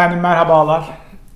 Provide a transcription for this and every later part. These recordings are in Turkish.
Efendim merhabalar.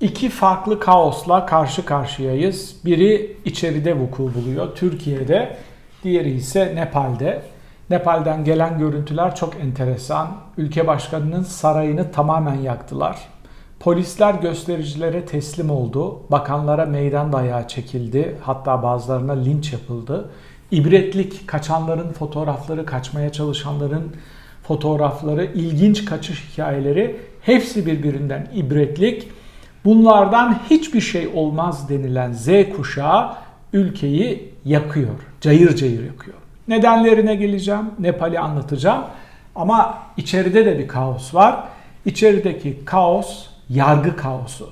İki farklı kaosla karşı karşıyayız. Biri içeride vuku buluyor, Türkiye'de. Diğeri ise Nepal'de. Nepal'den gelen görüntüler çok enteresan. Ülke başkanının sarayını tamamen yaktılar. Polisler göstericilere teslim oldu. Bakanlara meydan dayağı çekildi. Hatta bazılarına linç yapıldı. İbretlik kaçanların fotoğrafları, kaçmaya çalışanların fotoğrafları, ilginç kaçış hikayeleri hepsi birbirinden ibretlik. Bunlardan hiçbir şey olmaz denilen Z kuşağı ülkeyi yakıyor. Cayır cayır yakıyor. Nedenlerine geleceğim. Nepal'i anlatacağım. Ama içeride de bir kaos var. İçerideki kaos yargı kaosu.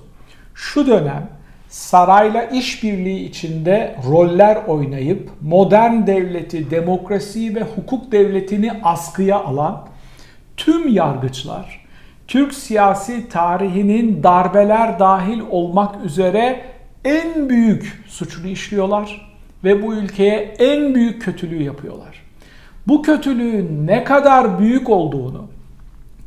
Şu dönem sarayla işbirliği içinde roller oynayıp modern devleti, demokrasiyi ve hukuk devletini askıya alan tüm yargıçlar Türk siyasi tarihinin darbeler dahil olmak üzere en büyük suçunu işliyorlar ve bu ülkeye en büyük kötülüğü yapıyorlar. Bu kötülüğün ne kadar büyük olduğunu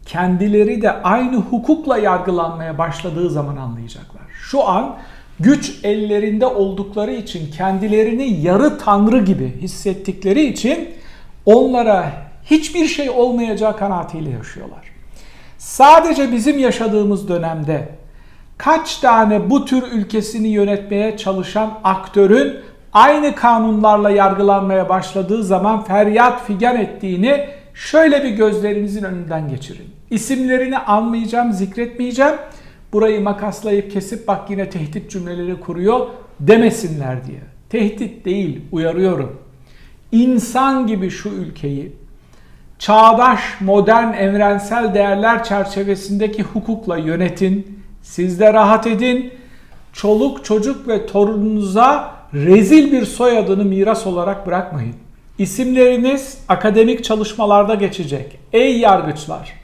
kendileri de aynı hukukla yargılanmaya başladığı zaman anlayacaklar. Şu an güç ellerinde oldukları için kendilerini yarı tanrı gibi hissettikleri için onlara hiçbir şey olmayacağı kanaatiyle yaşıyorlar. Sadece bizim yaşadığımız dönemde kaç tane bu tür ülkesini yönetmeye çalışan aktörün aynı kanunlarla yargılanmaya başladığı zaman feryat figan ettiğini şöyle bir gözlerinizin önünden geçirin. İsimlerini almayacağım, zikretmeyeceğim. Burayı makaslayıp kesip bak yine tehdit cümleleri kuruyor demesinler diye. Tehdit değil, uyarıyorum. İnsan gibi şu ülkeyi çağdaş, modern, evrensel değerler çerçevesindeki hukukla yönetin. Siz de rahat edin. Çoluk, çocuk ve torununuza rezil bir soyadını miras olarak bırakmayın. İsimleriniz akademik çalışmalarda geçecek. Ey yargıçlar!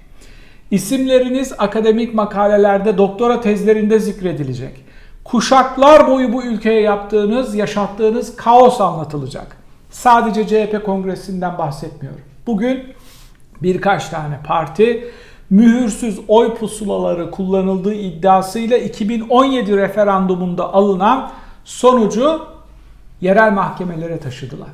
İsimleriniz akademik makalelerde, doktora tezlerinde zikredilecek. Kuşaklar boyu bu ülkeye yaptığınız, yaşattığınız kaos anlatılacak. Sadece CHP kongresinden bahsetmiyorum. Bugün birkaç tane parti mühürsüz oy pusulaları kullanıldığı iddiasıyla 2017 referandumunda alınan sonucu yerel mahkemelere taşıdılar.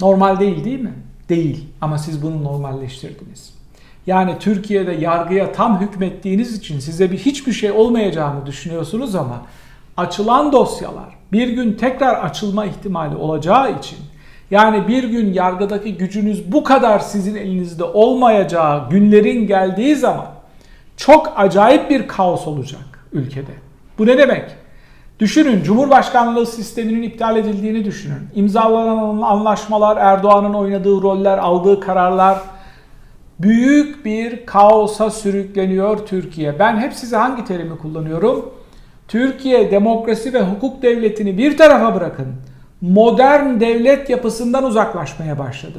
Normal değil değil mi? Değil ama siz bunu normalleştirdiniz. Yani Türkiye'de yargıya tam hükmettiğiniz için size bir hiçbir şey olmayacağını düşünüyorsunuz ama açılan dosyalar bir gün tekrar açılma ihtimali olacağı için yani bir gün yargıdaki gücünüz bu kadar sizin elinizde olmayacağı günlerin geldiği zaman çok acayip bir kaos olacak ülkede. Bu ne demek? Düşünün Cumhurbaşkanlığı sisteminin iptal edildiğini düşünün. İmzalanan anlaşmalar, Erdoğan'ın oynadığı roller, aldığı kararlar büyük bir kaosa sürükleniyor Türkiye. Ben hep size hangi terimi kullanıyorum? Türkiye demokrasi ve hukuk devletini bir tarafa bırakın modern devlet yapısından uzaklaşmaya başladı.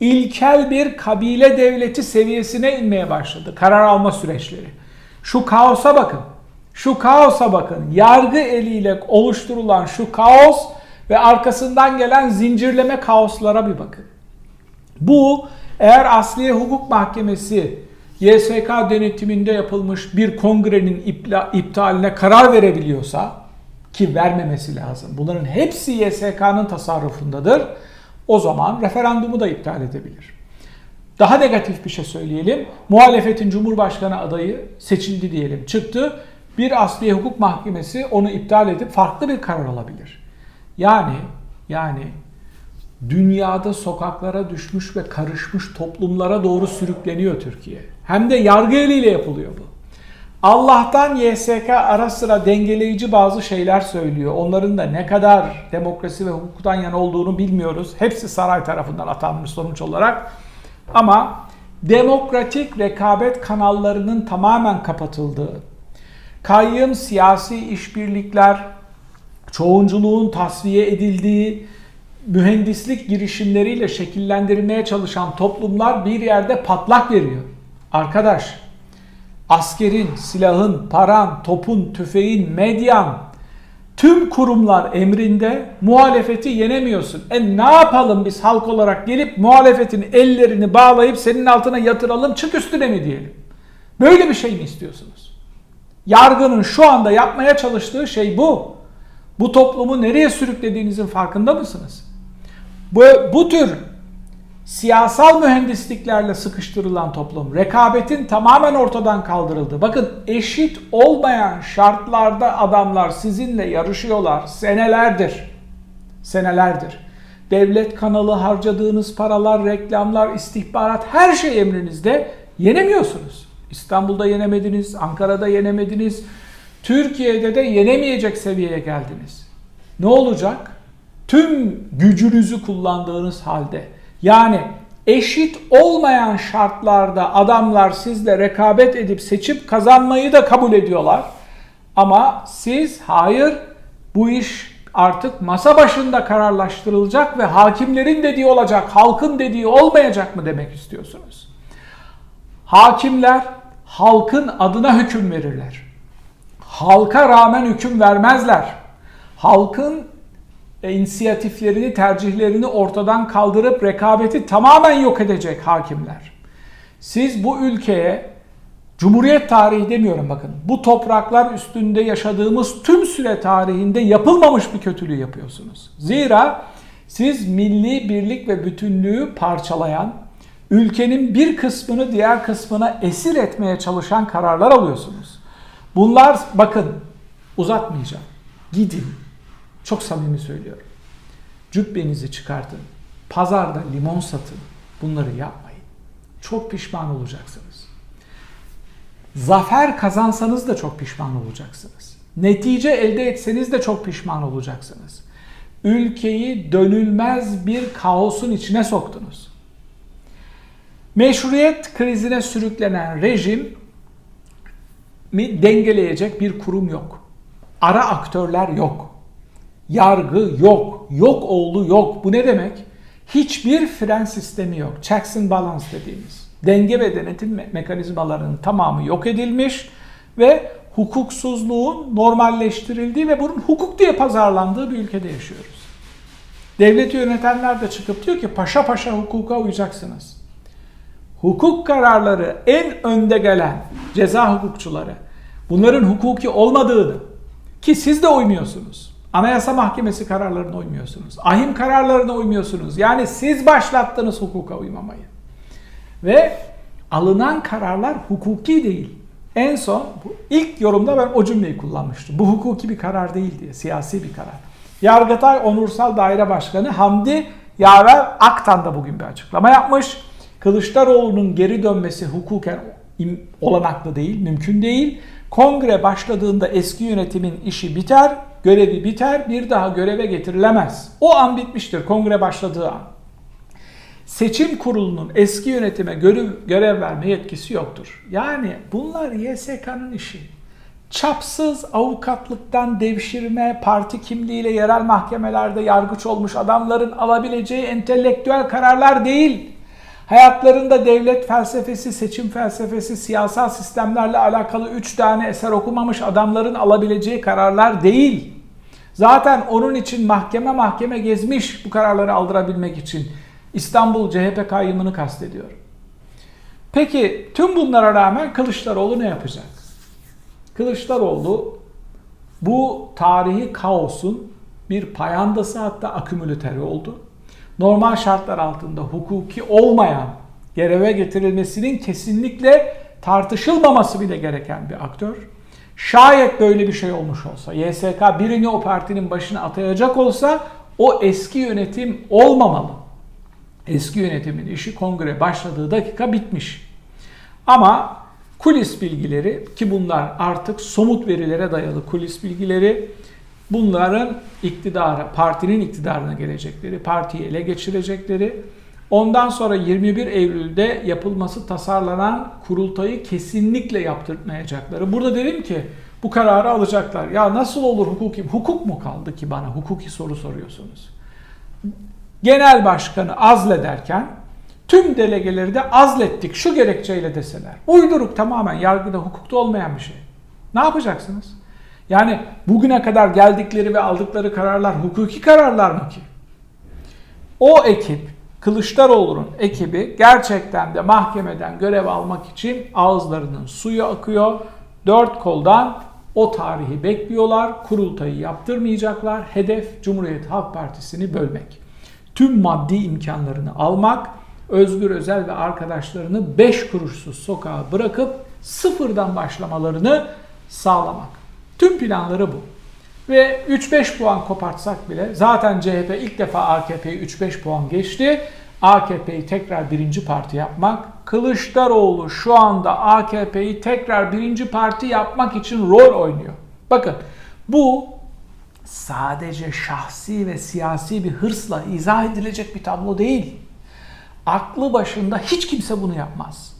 İlkel bir kabile devleti seviyesine inmeye başladı karar alma süreçleri. Şu kaosa bakın. Şu kaosa bakın. Yargı eliyle oluşturulan şu kaos ve arkasından gelen zincirleme kaoslara bir bakın. Bu eğer Asliye Hukuk Mahkemesi YSK denetiminde yapılmış bir kongrenin iptaline karar verebiliyorsa ki vermemesi lazım. Bunların hepsi YSK'nın tasarrufundadır. O zaman referandumu da iptal edebilir. Daha negatif bir şey söyleyelim. Muhalefetin Cumhurbaşkanı adayı seçildi diyelim çıktı. Bir asliye hukuk mahkemesi onu iptal edip farklı bir karar alabilir. Yani yani dünyada sokaklara düşmüş ve karışmış toplumlara doğru sürükleniyor Türkiye. Hem de yargı eliyle yapılıyor bu. Allah'tan YSK ara sıra dengeleyici bazı şeyler söylüyor. Onların da ne kadar demokrasi ve hukuktan yana olduğunu bilmiyoruz. Hepsi saray tarafından atanmış sonuç olarak. Ama demokratik rekabet kanallarının tamamen kapatıldığı, kayyım siyasi işbirlikler, çoğunculuğun tasfiye edildiği, mühendislik girişimleriyle şekillendirmeye çalışan toplumlar bir yerde patlak veriyor. Arkadaş askerin, silahın, paran, topun, tüfeğin, medyan tüm kurumlar emrinde muhalefeti yenemiyorsun. E ne yapalım biz halk olarak gelip muhalefetin ellerini bağlayıp senin altına yatıralım çık üstüne mi diyelim? Böyle bir şey mi istiyorsunuz? Yargının şu anda yapmaya çalıştığı şey bu. Bu toplumu nereye sürüklediğinizin farkında mısınız? Bu, bu tür siyasal mühendisliklerle sıkıştırılan toplum, rekabetin tamamen ortadan kaldırıldı. Bakın eşit olmayan şartlarda adamlar sizinle yarışıyorlar senelerdir. Senelerdir. Devlet kanalı harcadığınız paralar, reklamlar, istihbarat her şey emrinizde yenemiyorsunuz. İstanbul'da yenemediniz, Ankara'da yenemediniz, Türkiye'de de yenemeyecek seviyeye geldiniz. Ne olacak? Tüm gücünüzü kullandığınız halde yani eşit olmayan şartlarda adamlar sizle rekabet edip seçip kazanmayı da kabul ediyorlar. Ama siz hayır bu iş artık masa başında kararlaştırılacak ve hakimlerin dediği olacak, halkın dediği olmayacak mı demek istiyorsunuz? Hakimler halkın adına hüküm verirler. Halka rağmen hüküm vermezler. Halkın inisiyatiflerini, tercihlerini ortadan kaldırıp rekabeti tamamen yok edecek hakimler. Siz bu ülkeye Cumhuriyet tarihi demiyorum bakın. Bu topraklar üstünde yaşadığımız tüm süre tarihinde yapılmamış bir kötülüğü yapıyorsunuz. Zira siz milli birlik ve bütünlüğü parçalayan, ülkenin bir kısmını diğer kısmına esir etmeye çalışan kararlar alıyorsunuz. Bunlar bakın uzatmayacağım. Gidin çok samimi söylüyorum. Cübbenizi çıkartın. Pazarda limon satın. Bunları yapmayın. Çok pişman olacaksınız. Zafer kazansanız da çok pişman olacaksınız. Netice elde etseniz de çok pişman olacaksınız. Ülkeyi dönülmez bir kaosun içine soktunuz. Meşruiyet krizine sürüklenen rejim mi dengeleyecek bir kurum yok. Ara aktörler yok. Yargı yok. Yok oğlu yok. Bu ne demek? Hiçbir fren sistemi yok. Checks and balance dediğimiz. Denge ve denetim mekanizmalarının tamamı yok edilmiş ve hukuksuzluğun normalleştirildiği ve bunun hukuk diye pazarlandığı bir ülkede yaşıyoruz. Devleti yönetenler de çıkıp diyor ki paşa paşa hukuka uyacaksınız. Hukuk kararları en önde gelen ceza hukukçuları bunların hukuki olmadığını ki siz de uymuyorsunuz. Anayasa Mahkemesi kararlarına uymuyorsunuz. Ahim kararlarına uymuyorsunuz. Yani siz başlattınız hukuka uymamayı. Ve alınan kararlar hukuki değil. En son bu ilk yorumda ben o cümleyi kullanmıştım. Bu hukuki bir karar değil diye, siyasi bir karar. Yargıtay Onursal Daire Başkanı Hamdi Yaver Aktan da bugün bir açıklama yapmış. Kılıçdaroğlu'nun geri dönmesi hukuken olanaklı değil, mümkün değil. Kongre başladığında eski yönetimin işi biter, görevi biter, bir daha göreve getirilemez. O an bitmiştir kongre başladığı an. Seçim kurulunun eski yönetime görev, görev verme yetkisi yoktur. Yani bunlar YSK'nın işi. Çapsız avukatlıktan devşirme, parti kimliğiyle yerel mahkemelerde yargıç olmuş adamların alabileceği entelektüel kararlar değil. Hayatlarında devlet felsefesi, seçim felsefesi, siyasal sistemlerle alakalı 3 tane eser okumamış adamların alabileceği kararlar değil. Zaten onun için mahkeme mahkeme gezmiş bu kararları aldırabilmek için. İstanbul CHP kayyımını kastediyor. Peki tüm bunlara rağmen Kılıçdaroğlu ne yapacak? Kılıçdaroğlu bu tarihi kaosun bir payandası hatta akümülatörü oldu normal şartlar altında hukuki olmayan göreve getirilmesinin kesinlikle tartışılmaması bile gereken bir aktör. Şayet böyle bir şey olmuş olsa, YSK birini o partinin başına atayacak olsa o eski yönetim olmamalı. Eski yönetimin işi kongre başladığı dakika bitmiş. Ama kulis bilgileri ki bunlar artık somut verilere dayalı kulis bilgileri Bunların iktidara, partinin iktidarına gelecekleri, partiyi ele geçirecekleri, ondan sonra 21 Eylül'de yapılması tasarlanan kurultayı kesinlikle yaptırmayacakları. Burada dedim ki bu kararı alacaklar. Ya nasıl olur hukuki? Hukuk mu kaldı ki bana hukuki soru soruyorsunuz? Genel başkanı azlederken tüm delegeleri de azlettik şu gerekçeyle deseler. Uyduruk tamamen yargıda hukukta olmayan bir şey. Ne yapacaksınız? Yani bugüne kadar geldikleri ve aldıkları kararlar hukuki kararlar mı ki? O ekip, Kılıçdaroğlu'nun ekibi gerçekten de mahkemeden görev almak için ağızlarının suyu akıyor. Dört koldan o tarihi bekliyorlar. Kurultayı yaptırmayacaklar. Hedef Cumhuriyet Halk Partisi'ni bölmek. Tüm maddi imkanlarını almak, Özgür Özel ve arkadaşlarını 5 kuruşsuz sokağa bırakıp sıfırdan başlamalarını sağlamak. Tüm planları bu. Ve 3-5 puan kopartsak bile zaten CHP ilk defa AKP'yi 3-5 puan geçti. AKP'yi tekrar birinci parti yapmak. Kılıçdaroğlu şu anda AKP'yi tekrar birinci parti yapmak için rol oynuyor. Bakın bu sadece şahsi ve siyasi bir hırsla izah edilecek bir tablo değil. Aklı başında hiç kimse bunu yapmaz.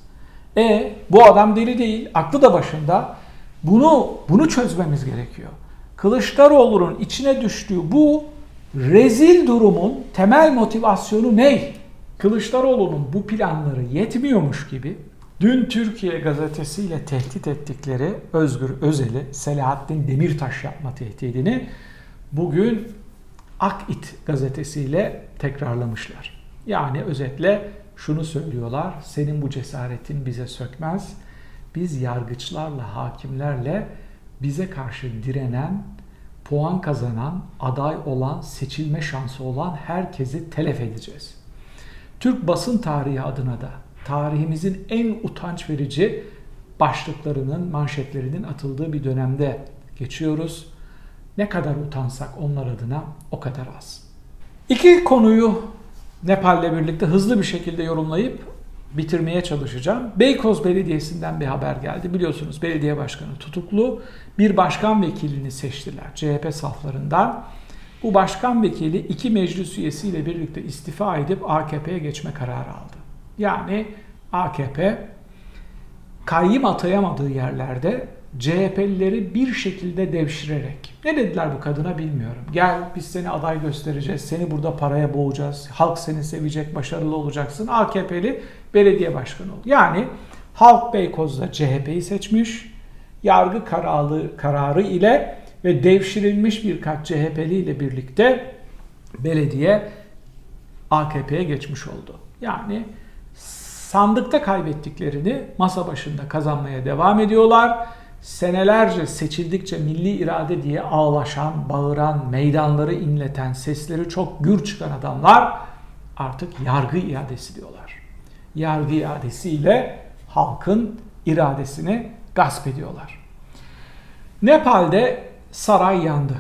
E bu adam deli değil, aklı da başında. Bunu bunu çözmemiz gerekiyor. Kılıçdaroğlu'nun içine düştüğü bu rezil durumun temel motivasyonu ne? Kılıçdaroğlu'nun bu planları yetmiyormuş gibi dün Türkiye gazetesiyle tehdit ettikleri Özgür Özel'i Selahattin Demirtaş yapma tehdidini bugün Akit gazetesiyle tekrarlamışlar. Yani özetle şunu söylüyorlar. Senin bu cesaretin bize sökmez. Biz yargıçlarla, hakimlerle bize karşı direnen, puan kazanan, aday olan, seçilme şansı olan herkesi telef edeceğiz. Türk basın tarihi adına da tarihimizin en utanç verici başlıklarının, manşetlerinin atıldığı bir dönemde geçiyoruz. Ne kadar utansak onlar adına o kadar az. İki konuyu Nepal'le birlikte hızlı bir şekilde yorumlayıp bitirmeye çalışacağım. Beykoz Belediyesi'nden bir haber geldi. Biliyorsunuz belediye başkanı tutuklu. Bir başkan vekilini seçtiler CHP saflarından. Bu başkan vekili iki meclis üyesiyle birlikte istifa edip AKP'ye geçme kararı aldı. Yani AKP kayyım atayamadığı yerlerde CHP'lileri bir şekilde devşirerek. Ne dediler bu kadına bilmiyorum. Gel biz seni aday göstereceğiz, seni burada paraya boğacağız, halk seni sevecek, başarılı olacaksın. AKP'li belediye başkanı oldu. Yani halk Beykoz'da CHP'yi seçmiş, yargı kararı, kararı ile ve devşirilmiş birkaç CHP'li ile birlikte belediye AKP'ye geçmiş oldu. Yani sandıkta kaybettiklerini masa başında kazanmaya devam ediyorlar. Senelerce seçildikçe milli irade diye ağlaşan, bağıran, meydanları inleten, sesleri çok gür çıkan adamlar artık yargı iadesi diyorlar. Yargı iadesiyle halkın iradesini gasp ediyorlar. Nepal'de saray yandı.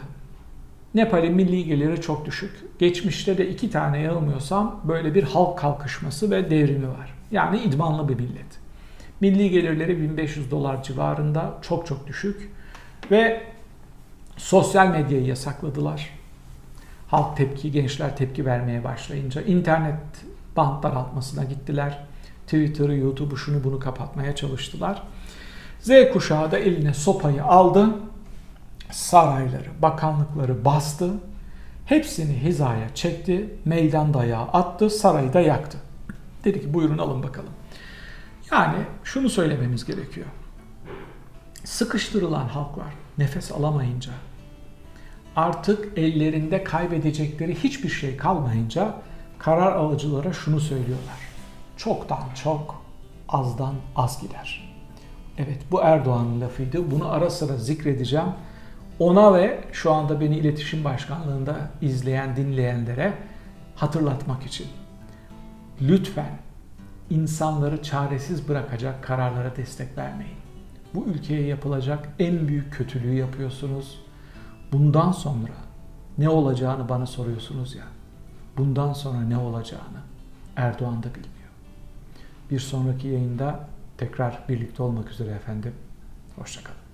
Nepal'in milli geliri çok düşük. Geçmişte de iki tane yanılmıyorsam böyle bir halk kalkışması ve devrimi var. Yani idmanlı bir millet. Milli gelirleri 1500 dolar civarında çok çok düşük. Ve sosyal medyayı yasakladılar. Halk tepki, gençler tepki vermeye başlayınca internet bant daraltmasına gittiler. Twitter'ı, YouTube'u şunu bunu kapatmaya çalıştılar. Z kuşağı da eline sopayı aldı. Sarayları, bakanlıkları bastı. Hepsini hizaya çekti. Meydan dayağı attı. Sarayı da yaktı. Dedi ki buyurun alın bakalım. Yani şunu söylememiz gerekiyor. Sıkıştırılan halklar nefes alamayınca, artık ellerinde kaybedecekleri hiçbir şey kalmayınca karar alıcılara şunu söylüyorlar. Çoktan çok, azdan az gider. Evet bu Erdoğan'ın lafıydı. Bunu ara sıra zikredeceğim. Ona ve şu anda beni iletişim başkanlığında izleyen, dinleyenlere hatırlatmak için. Lütfen insanları çaresiz bırakacak kararlara destek vermeyin. Bu ülkeye yapılacak en büyük kötülüğü yapıyorsunuz. Bundan sonra ne olacağını bana soruyorsunuz ya. Bundan sonra ne olacağını Erdoğan da bilmiyor. Bir sonraki yayında tekrar birlikte olmak üzere efendim. Hoşçakalın.